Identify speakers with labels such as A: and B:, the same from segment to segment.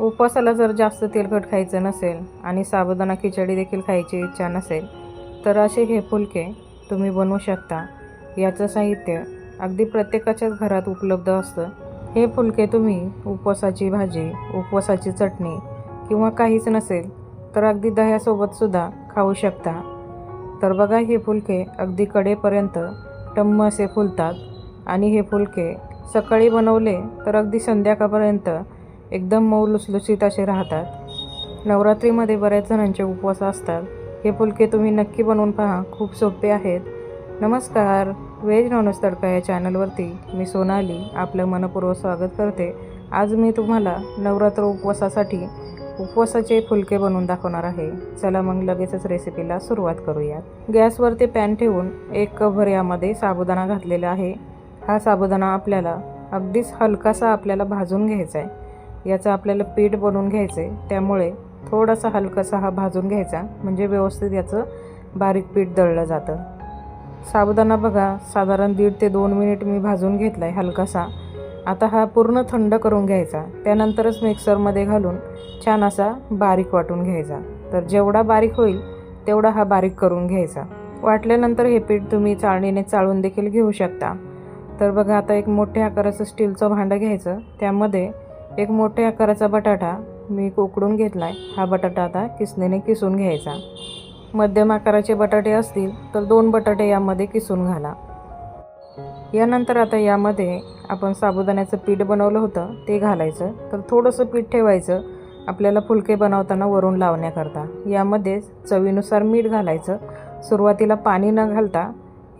A: उपवासाला जर जास्त तेलकट खायचं नसेल आणि साबुदाणा खिचडी देखील खायची इच्छा नसेल तर असे हे फुलके तुम्ही बनवू शकता. याचं साहित्य अगदी प्रत्येकाच्याच घरात उपलब्ध असतं. हे फुलके तुम्ही उपवासाची भाजी उपवासाची चटणी किंवा काहीच नसेल तर अगदी दह्यासोबतसुद्धा खाऊ शकता. तर बघा हे फुलके अगदी कडेपर्यंत टम्म असे फुलतात. आणि हे फुलके सकाळी बनवले तर अगदी संध्याकाळपर्यंत एकदम मऊ लुसलुसीत असे राहतात. नवरात्रीमध्ये बऱ्याच जणांचे उपवास असतात. हे फुलके तुम्ही नक्की बनवून पहा. खूप सोपे आहेत. नमस्कार. व्हेज नॉनव्हेज तडका या चॅनलवरती मी सोनाली आपलं मनपूर्वक स्वागत करते. आज मी तुम्हाला नवरात्र उपवासासाठी उपवासाचे फुलके बनवून दाखवणार आहे. चला मग लगेचच रेसिपीला सुरुवात करूयात. गॅसवरती पॅन ठेवून एक कव्हर यामध्ये साबुदाणा घातलेला आहे. हा साबुदाणा आपल्याला अगदीच हलकासा आपल्याला भाजून घ्यायचा आहे याचं आपल्याला पीठ बनवून घ्यायचं आहे त्यामुळे थोडासा हलकासा हा भाजून घ्यायचा. म्हणजे व्यवस्थित याचं बारीक पीठ दळलं जातं. साबुदाणा बघा साधारण दीड ते दोन मिनिट मी भाजून घेतला आहे हलकासा. आता हा पूर्ण थंड करून घ्यायचा. त्यानंतरच मिक्सरमध्ये घालून छान असा बारीक वाटून घ्यायचा. तर जेवढा बारीक होईल तेवढा हा बारीक करून घ्यायचा. वाटल्यानंतर हे पीठ तुम्ही चाळणीने चाळून देखील घेऊ शकता. तर बघा आता एक मोठ्या आकाराचं स्टीलचं भांडं घ्यायचं. त्यामध्ये एक मोठ्या आकाराचा बटाटा मी उकडून घेतला आहे हा बटाटा आता किसणीने किसून घ्यायचा. मध्यम आकाराचे बटाटे असतील तर दोन बटाटे यामध्ये किसून घाला. यानंतर आता यामध्ये आपण साबुदाण्याचं पीठ बनवलं होतं ते घालायचं. तर थोडंसं पीठ ठेवायचं. आपल्याला फुलके बनवताना वरून लावण्याकरता. यामध्ये चवीनुसार मीठ घालायचं. सुरुवातीला पाणी न घालता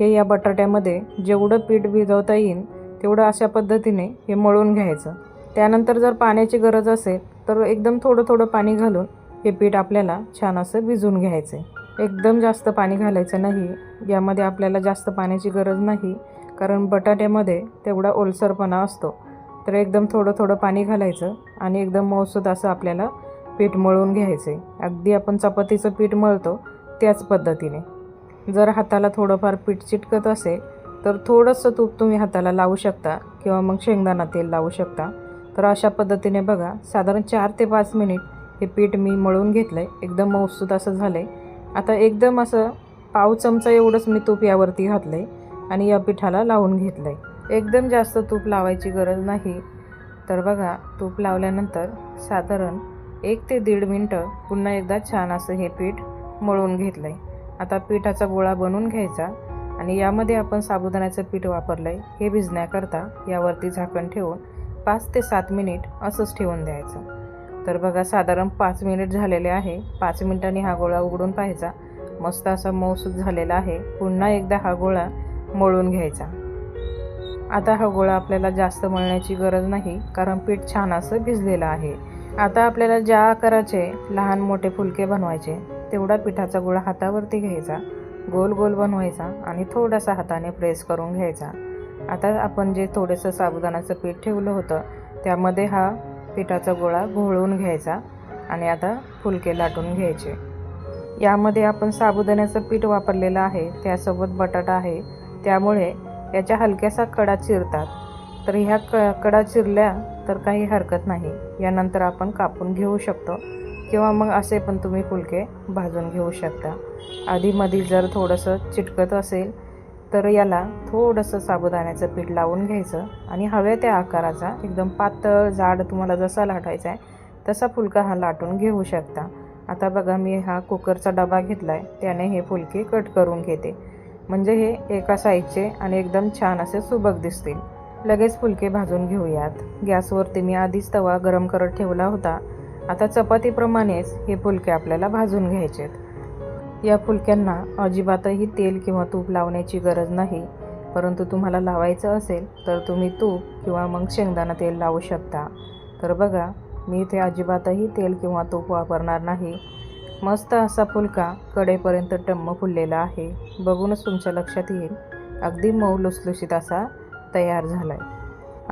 A: हे या बटाट्यामध्ये जेवढं पीठ भिजवता येईल तेवढं अशा पद्धतीने हे मळून घ्यायचं. त्यानंतर जर पाण्याची गरज असेल तर एकदम थोडं थोडं पाणी घालून हे पीठ आपल्याला छान असं भिजवून घ्यायचं आहे. एकदम जास्त पाणी घालायचं नाही यामध्ये आपल्याला जास्त पाण्याची गरज नाही कारण बटाट्यामध्ये तेवढा ओलसरपणा असतो. तर एकदम थोडं थोडं पाणी घालायचं आणि एकदम मौसूद असं आपल्याला पीठ मळून घ्यायचं आहे. अगदी आपण चपातीचं पीठ मळतो त्याच पद्धतीने. जर हाताला थोडंफार पीठ चिटकत असेल तर थोडंसं तूप तुम्ही हाताला लावू शकता किंवा मग शेंगदाणा तेल लावू शकता. तर अशा पद्धतीने बघा साधारण चार ते पाच मिनिट हे पीठ मी मळून घेतलं आहे एकदम मौसूद असं झालं आहे आता एकदम असं पाव चमचा एवढंच मी तूप यावरती घातलं आहे आणि या पिठाला लावून घेतलं आहे एकदम जास्त तूप लावायची गरज नाही. तर बघा तूप लावल्यानंतर साधारण एक ते दीड मिनटं पुन्हा एकदा छान असं हे पीठ मळून घेतलं आहे आता पिठाचा गोळा बनवून घ्यायचा आणि यामध्ये आपण साबुदाण्याचं पीठ वापरलं आहे हे भिजण्याकरता यावरती झाकण ठेवून पाच ते सात मिनिट असंच ठेवून द्यायचं. तर बघा साधारण पाच मिनिट झालेले आहे. पाच मिनिटांनी हा गोळा उघडून पाहायचा. मस्त असा मऊसूद झालेला आहे. पुन्हा एकदा हा गोळा मळून घ्यायचा. आता हा गोळा आपल्याला जास्त मळण्याची गरज नाही कारण पीठ छान असं भिजलेलं आहे. आता आपल्याला ज्या आकाराचे लहान मोठे फुलके बनवायचे तेवढा पिठाचा गोळा हातावरती घ्यायचा. गोल गोल बनवायचा आणि थोडासा हाताने प्रेस करून घ्यायचा. आता आपण जे थोडंसं साबुदाण्याचं पीठ ठेवलं होतं त्यामध्ये हा पिठाचा गोळा घोळवून घ्यायचा आणि आता फुलके लाटून घ्यायचे. यामध्ये आपण साबुदाण्याचं पीठ वापरलेलं आहे त्यासोबत बटाटा आहे त्यामुळे याच्या हलक्यासा कडा चिरतात. तर ह्या क कडा चिरल्या तर काही हरकत नाही. यानंतर आपण कापून घेऊ शकतो किंवा मग असे पण तुम्ही फुलके भाजून घेऊ शकता. आधीमध्ये जर थोडंसं चिटकत असेल तर याला थोडंसं साबुदाण्याचं पीठ लावून घ्यायचं आणि हव्या त्या आकाराचा एकदम पातळ जाड तुम्हाला जसा लाटायचा आहे तसा फुलका हा लाटून घेऊ शकता. आता बघा मी हा कुकरचा डबा घेतला आहे त्याने हे फुलके कट करून घेते. म्हणजे हे एका साईजचे आणि एकदम छान असे सुबक दिसतील. लगेच फुलके भाजून घेऊयात. गॅसवरती मी आधीच तवा गरम करत ठेवला होता. आता चपातीप्रमाणेच हे फुलके आपल्याला भाजून घ्यायचे आहेत या फुलक्यांना अजिबातही तेल किंवा तूप लावण्याची गरज नाही. परंतु तुम्हाला लावायचं असेल तर तुम्ही तूप किंवा मग शेंगदाणा तेल लावू शकता. तर बघा मी इथे अजिबातही तेल किंवा तूप वापरणार नाही. मस्त असा फुलका कडेपर्यंत टम्म फुललेला आहे. बघूनच तुमच्या लक्षात येईल. अगदी मऊ लुसलुशीत असा तयार झाला आहे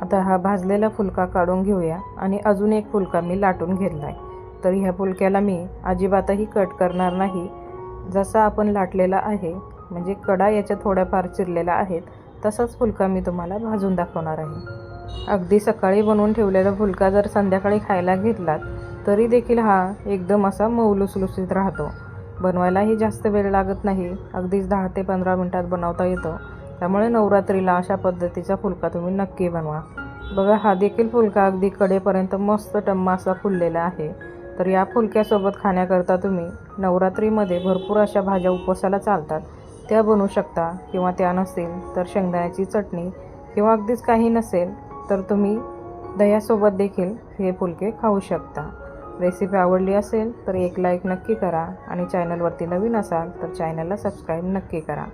A: आता हा भाजलेला फुलका काढून घेऊया आणि अजून एक फुलका मी लाटून घेतला आहे तर ह्या फुलक्याला मी अजिबातही कट करणार नाही. जसा आपण लाटलेला आहे म्हणजे कडा याच्या थोड्याफार चिरलेल्या आहेत तसाच फुलका मी तुम्हाला भाजून दाखवणार आहे. अगदी सकाळी बनवून ठेवलेला फुलका जर संध्याकाळी खायला घेतलात तरी देखील हा एकदम असा मऊ लुसलुसीत राहतो. बनवायलाही जास्त वेळ लागत नाही अगदीच दहा ते पंधरा मिनटात बनवता येतो. त्यामुळे नवरात्रीला अशा पद्धतीचा फुलका तुम्ही नक्की बनवा. बघा हा देखील फुलका अगदी कडेपर्यंत मस्त टम्मा असा फुललेला आहे. तर या फुलक्यासोबत खाण्याकरता तुम्ही नवरात्रीमध्ये भरपूर अशा भाज्या उपवासाला चालतात. त्या बनवू शकता किंवा त्या नसतील तर शेंगदाण्याची चटणी किंवा अगदीच काही नसेल तर तुम्ही दह्यासोबत देखील हे फुलके खाऊ शकता. रेसिपी आवडली असेल तर एक लाईक नक्की करा आणि चॅनलवरती नवीन असाल तर चॅनलला सबस्क्राईब नक्की करा.